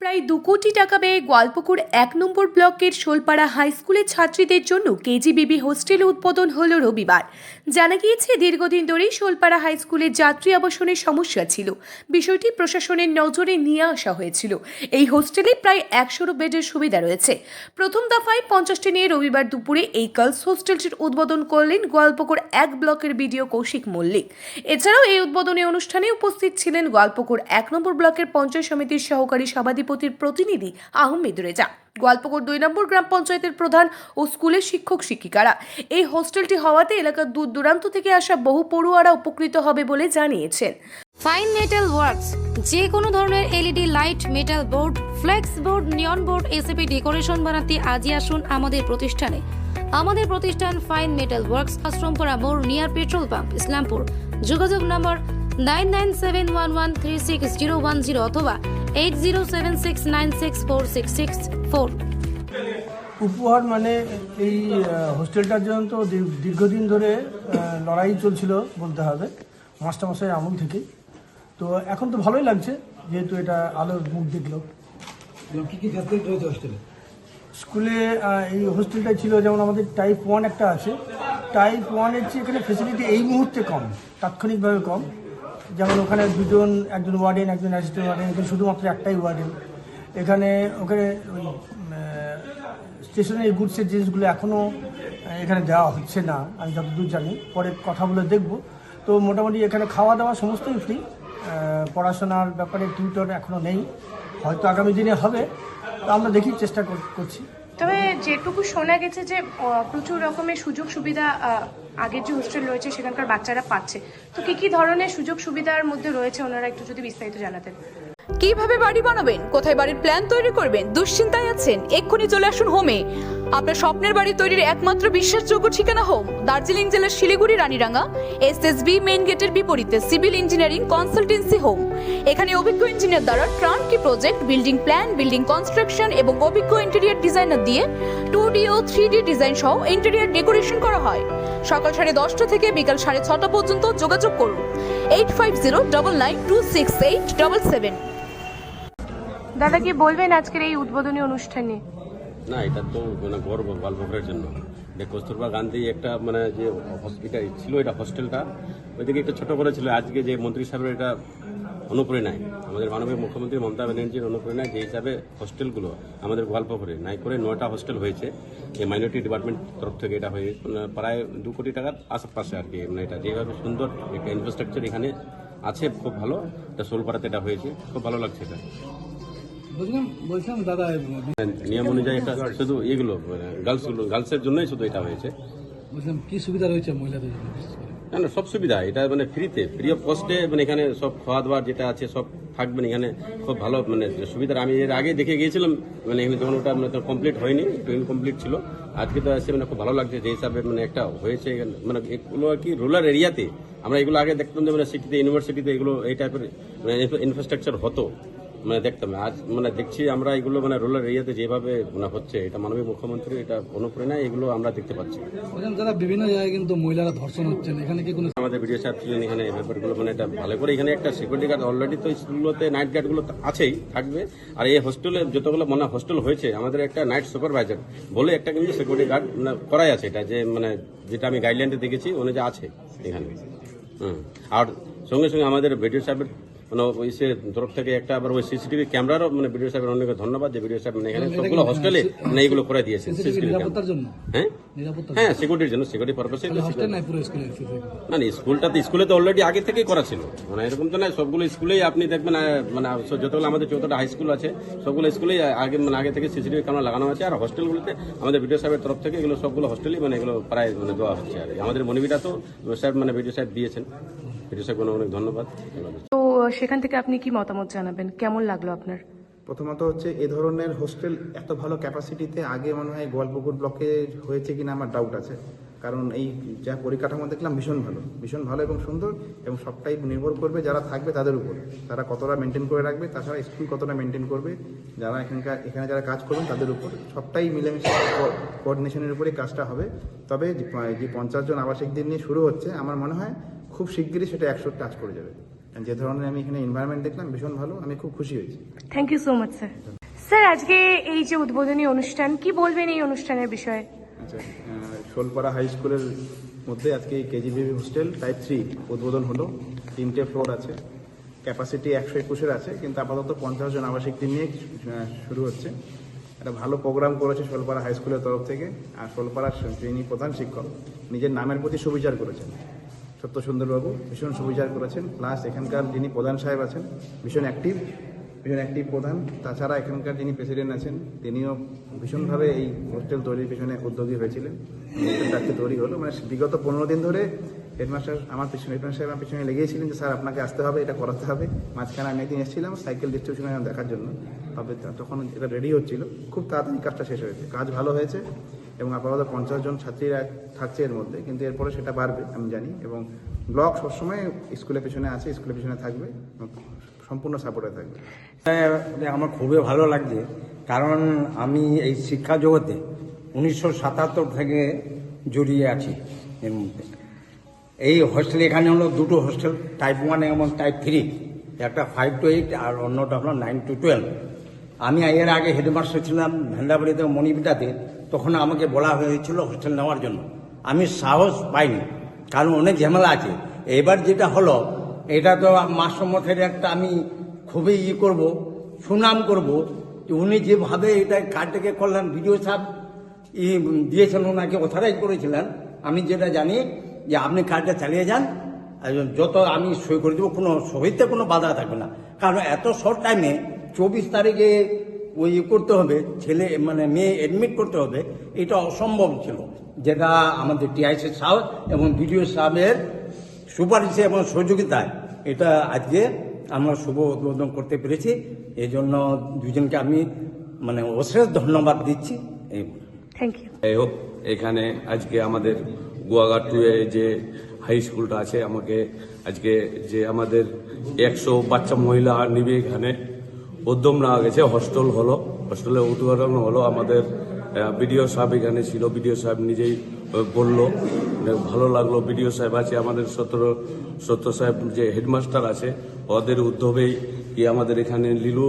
প্রায় দু কোটি টাকা ব্যয়ে গোয়ালপুকুর এক নম্বর ব্লকের শোলপাড়া হাই স্কুলের ছাত্রীদের জন্য কেজিবিবি হোস্টেল উদ্বোধন হল রবিবার। জানা গিয়েছে, দীর্ঘদিন ধরেই শোলপাড়া হাই স্কুলের যাত্রী আবাসনের সমস্যা ছিল। বিষয়টি প্রশাসনের নজরে নিয়ে আসা হয়েছিল। এই হোস্টেলে প্রায় একশোরও বেডের সুবিধা রয়েছে। প্রথম দফায় পঞ্চাশটি নিয়ে রবিবার দুপুরে এই গার্লস হোস্টেলটির উদ্বোধন করলেন গোয়ালপুকুর এক ব্লকের বিডিও কৌশিক মল্লিক। এছাড়াও এই উদ্বোধনী অনুষ্ঠানে উপস্থিত ছিলেন গোয়ালপুকুর এক নম্বর ব্লকের পঞ্চায়েত সমিতির সহকারী সভাধিপতির প্রতিনিধি আহমেদ রেজা, গোয়ালপুকুর দুই নম্বর গ্রাম পঞ্চায়েতের প্রধান ও স্কুলের শিক্ষক শিক্ষিকারা। এই হোস্টেলটি হওয়াতে এলাকার দূর দূরান্ত থেকে আসা বহু পড়ুয়ারা উপকৃত হবে বলে জানিয়েছেন। ফাইন মেটাল ওয়ার্কস যে কোনো ধরনের LED light metal board flex board neon board ACP decoration বানাতে আজই আসুন আমাদের প্রতিষ্ঠানে। আমাদের প্রতিষ্ঠান ফাইন মেটাল ওয়ার্কস আশ্রমপুরা মোড় নিয়ার পেট্রোল পাম্প ইসলামপুর। যোগাযোগ number nine nine seven one one three six zero one zero অথবা eight zero seven six nine six four six six four উপহার মানে এই হোস্টেলটার জন্য তো দীর- দীর্ঘদিন ধরে লড়াই চলছিল বলতে হবে মাস্টারমশাই আমল থেকে তো এখন তো ভালোই লাগছে যেহেতু এটা আলোর মুখ দেখল। কি কি ফ্যাসিলিটি রয়েছে হোস্টেলে স্কুলে এই হোস্টেলটা ছিল যেমন আমাদের টাইপ ওয়ান একটা আছে। টাইপ ওয়ানের চেয়ে এখানে ফেসিলিটি এই মুহূর্তে কম তাৎক্ষণিকভাবে কম। যেমন ওখানে দুজন, একজন ওয়ার্ডেন একজন অ্যাসিস্ট্যান্ট ওয়ার্ডেন এখানে শুধুমাত্র একটাই ওয়ার্ডেন এখানে ওখানে ওই স্টেশনের গুডসের জিনিসগুলো এখনও এখানে দেওয়া হচ্ছে না, আমি যতদূর জানি। পরে কথা বলে দেখব। তো মোটামুটি এখানে খাওয়া দাওয়া সমস্তই ফ্রি পড়াশোনার ব্যাপারে টিউটর এখনও নেই। হয়তো আগামী দিনে হবে। তো আমরা দেখি চেষ্টা করছি। যেটুকু শোনা গেছে যে প্রচুর রকমের সুযোগ সুবিধা আগের যে হোস্টেল রয়েছে সেখানকার বাচ্চারা পাচ্ছে। তো কি কি ধরনের সুযোগ সুবিধার মধ্যে রয়েছে ওনারা একটু যদি বিস্তারিত জানাতেন? কীভাবে বাড়ি বানাবেন? কোথায় বাড়ির প্ল্যান তৈরি করবেন? দুশ্চিন্তায় আছেন? এক্ষুনি চলে আসুন হোমে আপনার স্বপ্নের বাড়ি তৈরির একমাত্র বিশ্বাসযোগ্য ঠিকানা হোম দার্জিলিং জেলার Siliguri, Raniranga. S S B main গেটের বিপরীতে সিভিল ইঞ্জিনিয়ারিং কনসালটেন্সি হোম এখানে অভিজ্ঞ ইঞ্জিনিয়ার দ্বারা turnkey project building plan building construction এবং অভিজ্ঞ ইন্টেরিয়ার ডিজাইনার দিয়ে টু ডি ও থ্রি ডি ডিজাইন সহ ইন্টেরিয়ার ডেকোরেশন করা হয়। সকাল সাড়ে দশটা থেকে বিকাল সাড়ে ছটা পর্যন্ত যোগাযোগ করুন। Eight five zero double nine two six eight double seven দাদা কি বলবেন আজকের এই উদ্বোধনী অনুষ্ঠানে? না এটা তো মানে গর্ব গল্পের জন্য। যে কস্তুরবা গান্ধী একটা মানে যে হসপিটাল ছিল এটা হস্টেলটা ওইদিকে একটা ছোট করে ছিল। আজকে যে মন্ত্রী সাহেবের এটা অনুপ্রেরণায়। আমাদের মাননীয় মুখ্যমন্ত্রী মমতা ব্যানার্জির অনুপ্রেরণায় যে হিসাবে হস্টেলগুলো আমাদের গোয়ালপুরে নাই করে নয়টা হস্টেল হয়েছে। এই মাইনরিটি ডিপার্টমেন্ট তরফ থেকে এটা হয়ে মানে প্রায় দু কোটি টাকার আশেপাশে আর কি মানে এটা যেভাবে সুন্দর একটা ইনফ্রাস্ট্রাকচার এখানে আছে খুব ভালো। এটা সোলপাড়াতে এটা হয়েছে খুব ভালো লাগছে এটা। বলছিলাম দাদা নিয়ম অনুযায়ী এটা শুধু এগুলো গার্লস গার্লসের জন্যই শুধু এটা হয়েছে। বলছিলাম কি সুবিধা রয়েছে মহিলাদের জন্য? না না, সব সুবিধা। এটা মানে ফ্রিতে ফ্রি অফ কস্টে মানে এখানে সব খাওয়া দাওয়ার যেটা আছে, সব থাকবেন এখানে। খুব ভালো মানে সুবিধা। আমি এর আগে দেখে গিয়েছিলাম মানে এখানে তখন ওটা মানে কমপ্লিট হয়নি একটু ইনকমপ্লিট ছিল। আজকে তো এসে মানে খুব ভালো লাগছে যে হিসাবে মানে একটা হয়েছে মানে এগুলো আর কি রুরাল এরিয়াতে আমরা এগুলো আগে দেখতাম যে মানে সিটিতে ইউনিভার্সিটিতে এগুলো, এই টাইপের মানে ইনফ্রাস্ট্রাকচার হতো। মানে দেখতাম আজ মানে দেখছি আমরা এগুলো মানে রুরাল এরিয়াতে যেভাবে মানে হচ্ছে এটা মাননীয় মুখ্যমন্ত্রী এটা অনুপ্রেরণায় এগুলো আমরা দেখতে পাচ্ছি। দাদা বিভিন্ন জায়গায় কিন্তু মহিলারা ধর্ষণ হচ্ছেন এখানে কি কোনো আমাদের ভিডিও সাহেব ছিলেন এখানে এই ব্যাপারগুলো মানে এটা ভালো করে এখানে একটা সিকিউরিটি গার্ড অলরেডি তো স্কুলগুলোতে নাইট গার্ডগুলো তো আছেই থাকবে। আর এই হোস্টেলে যতগুলো মানে হোস্টেল হয়েছে আমাদের একটা নাইট সুপারভাইজার বলে একটা কিন্তু সিকিউরিটি গার্ড মানে করাই আছে এটা যে মানে যেটা আমি গাইডলাইনটা দেখেছি ওনে যে আছে এখানে। হুম। আর সঙ্গে সঙ্গে আমাদের ভিডিও সাহেবের মানে ওই সে তরফ থেকে একটা আবার ওই সিসিটিভি ক্যামেরারও মানে ভিডিও সাহেবের অনেক ধন্যবাদ যে ভিডিও সাহেব মানে এখানে সবগুলো হোস্টেলে মানে এইগুলো করে দিয়েছেন সিসিটিভি হ্যাঁ? হ্যাঁ সিকিউরিটির জন্য সিকিউরিটি পারপাসে না না স্কুলটা তো স্কুলে তো অলরেডি আগে থেকেই করা ছিল। মানে এরকম তো না সবগুলো স্কুলেই আপনি দেখবেন মানে যতগুলো আমাদের চৌদ্দটা হাই স্কুল আছে সবগুলো স্কুলেই আগে মানে আগে থেকে সিসিটিভি ক্যামেরা লাগানো আছে আর হস্টেলগুলোতে আমাদের ভিডিও সাহেবের তরফ থেকে এগুলো সবগুলো হস্টেলই মানে এগুলো প্রায় মানে দেওয়া হচ্ছে আর কি। আমাদের মনিবিটা তো সাহেব মানে ভিডিও সাহেব দিয়েছেন। ভিডিও সাহেব অনেক ধন্যবাদ। সেখান থেকে আপনি কি মতামত জানাবেন? কেমন লাগল আপনার? প্রথমত হচ্ছে এ ধরনের হোস্টেল এত ভালো ক্যাপাসিটিতে আগে মনে হয় গোয়ালপুকুর ব্লকে হয়েছে কিনা আমার ডাউট আছে। কারণ এই যা পরিকাঠামো দেখলাম ভীষণ ভালো। ভীষণ ভালো এবং সুন্দর এবং সবটাই নির্ভর করবে যারা থাকবে তাদের উপর। তারা কতটা মেনটেন করে রাখবে, তাছাড়া স্কুল কতটা মেনটেন করবে, যারা এখানকার, এখানে যারা কাজ করবেন তাদের উপর। সবটাই মিলেমিশে কোঅর্ডিনেশনের উপরেই কাজটা হবে। তবে যে- যে পঞ্চাশ জন আবাসিকদের নিয়ে শুরু হচ্ছে, আমার মনে হয় খুব শিগগিরই সেটা একশো টাচ করে যাবে। যে ধরনের আমি এখানে এনভায়রনমেন্ট দেখলাম ভীষণ ভালো আমি খুব খুশি হয়েছি। Thank you so much sir sir আজকে এই যে উদ্বোধনী অনুষ্ঠান কি বলবেন এই অনুষ্ঠানের বিষয়ে? আচ্ছা শোলপাড়া হাই স্কুলের মধ্যে আজকে কেজিবিবি হোস্টেল টাইপ থ্রি উদ্বোধন হলো। তিনটে ফ্লোর আছে। ক্যাপাসিটি একশো একুশের আছে কিন্তু আপাতত পঞ্চাশ জন আবাসিকদের নিয়ে শুরু হচ্ছে। একটা ভালো প্রোগ্রাম করেছে শোলপাড়া হাই স্কুলের তরফ থেকে। আর শোলপাড়ার যিনি প্রধান শিক্ষক নিজের নামের প্রতি সুবিচার করেছেন। সত্য সুন্দরবাবু ভীষণ সুবিচার করেছেন। প্লাস এখানকার যিনি প্রধান সাহেব আছেন, ভীষণ অ্যাক্টিভ ভীষণ অ্যাক্টিভ প্রধান। তাছাড়া এখানকার যিনি প্রেসিডেন্ট আছেন, তিনিও ভীষণভাবে এই হোস্টেল তৈরির পেছনে উদ্যোগী হয়েছিলেন। হোস্টেলটা আজকে তৈরি হলো। মানে বিগত পনেরো দিন ধরে হেডমাস্টার আমার পিছনে হেডমাস্টার সাহেব আমার পিছনে লেগেছিলেন যে, স্যার, আপনাকে আসতে হবে, এটা করাতে হবে। মাঝখানে আমি একদিন এসেছিলাম সাইকেল ডিস্ট্রিবিউশন দেখার জন্য। তবে তখন এটা রেডি হচ্ছিল। খুব তাড়াতাড়ি কাজটা শেষ হয়েছে। কাজ ভালো হয়েছে। এবং আপাতত পঞ্চাশ জন ছাত্রীরা থাকছে এর মধ্যে কিন্তু এরপরে সেটা বাড়বে আমি জানি। এবং ব্লক সবসময় স্কুলের পেছনে আছে স্কুলের পেছনে থাকবে সম্পূর্ণ সাপোর্টে থাকবে। হ্যাঁ, আমার খুবই ভালো লাগছে কারণ আমি এই শিক্ষা জগতে উনিশশো সাতাত্তর থেকে জড়িয়ে আছি এর মধ্যে। এই হোস্টেল এখানে হলো দুটো হোস্টেল টাইপ ওয়ান এবং টাইপ থ্রি একটা ফাইভ টু এইট আর অন্যটা হলো নাইন টু টুয়েলভ আমি এর আগে হেডমাস্টার ছিলাম ভেন্দাবাড়িতে মণিপিটাতে তখন আমাকে বলা হয়েছিল হোস্টেল নেওয়ার জন্য। আমি সাহস পাইনি, কারণ অনেক ঝামেলা আছে। এবার যেটা হলো, এটা তো মাস্টারমশাইয়ের একটা আমি খুবই ই করব, সুনাম করব। উনি যেভাবে এটা কার্ডটাকে করলেন, ভিডিও সাহেব ই দিয়েছেন, ওনাকে অথরাইজ করেছিলেন। আমি যেটা জানি যে আপনি কার্ডটা চালিয়ে যান যত আমি সই করে দেবো, কোনো সহিতে কোনো বাধা থাকবে না। কারণ এত শর্ট টাইমে চব্বিশ তারিখে ওই করতে হবে ছেলে মানে মেয়ে এডমিট করতে হবে এটা অসম্ভব ছিল। যেটা আমাদের টিআইসি সাহেব এবং বিডিও সাহেবের সুপারিশে এবং সহযোগিতায় এটা আজকে আমরা শুভ উদ্বোধন করতে পেরেছি। এই জন্য দুজনকে আমি মানে অশেষ ধন্যবাদ দিচ্ছি। এই বলে। থ্যাংক ইউ যাই হোক এখানে আজকে আমাদের গোয়াঘাট টুয়ে যে হাই স্কুলটা আছে আমাকে আজকে যে আমাদের একশো বাচ্চা মহিলা নিবে এখানে উদ্যম নেওয়া গেছে হস্টেল হলো, হস্টেলে উদ্বোধন হলো, আমাদের বিডিও সাহেব এখানে ছিল, বিডিও সাহেব নিজেই বলল ভালো লাগল, বিডিও সাহেব আছে, আমাদের সত্য সত্য সাহেব যে হেডমাস্টার আছে, ওদের উদ্যোগেই কি আমাদের এখানে লিলু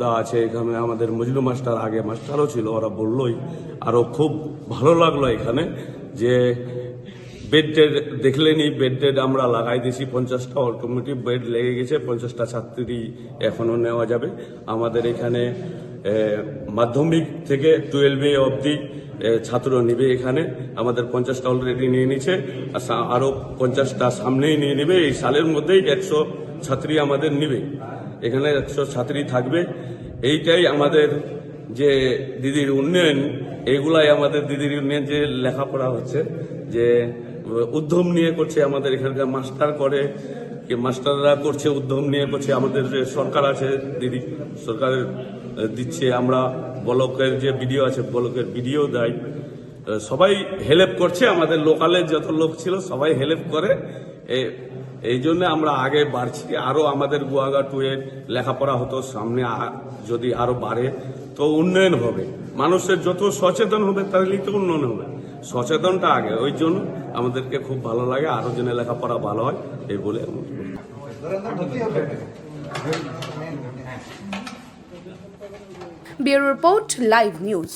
দা আছে, এখানে আমাদের মজলু মাস্টার, আগে মাস্টারও ছিল, ওরা বললোই। আরও খুব ভালো লাগল এখানে যে বেড টেড দেখলেনি বেড টেড আমরা লাগাই দিয়েছি পঞ্চাশটা অটোমেটিক বেড লেগে গেছে, পঞ্চাশটা ছাত্রী এখনও নেওয়া যাবে। আমাদের এখানে মাধ্যমিক থেকে টুয়েলভে অবধি ছাত্র নিবে এখানে। আমাদের পঞ্চাশটা অলরেডি নিয়ে নিচ্ছে আর সা- আরও পঞ্চাশটা সামনেই নিয়ে নেবে। এই সালের মধ্যেই একশো ছাত্রী আমাদের নিবে। এখানে একশো ছাত্রী থাকবে। এইটাই আমাদের যে দিদির উন্নয়ন, এগুলাই আমাদের দিদির উন্নয়ন যে লেখাপড়া হচ্ছে, যে উদ্যম নিয়ে করছে আমাদের এখানকার মাস্টার করে, কি মাস্টাররা করছে উদ্যম নিয়ে করছে, আমাদের যে সরকার আছে, দিদি সরকারের দিচ্ছে, আমরা ব্লকের যে ভিডিও আছে, ব্লকের ভিডিও দেয় সবাই হেল্প করছে, আমাদের লোকালের যত লোক ছিল, সবাই হেল্প করে এই জন্য আমরা আগে বাড়ছি আরও আমাদের গুয়াগা টুয়ে লেখাপড়া হতো, সামনে যদি আরও বাড়ে, তো উন্নয়ন হবে, মানুষের যত সচেতন হবে তাহলেই তো উন্নয়ন হবে। সচেতনটা আগে, ওই জন্য আমাদেরকে খুব ভালো লাগে আরও জনে লেখাপড়া ভালো হয়, এই বলে রিপোর্ট, লাইভ নিউজ।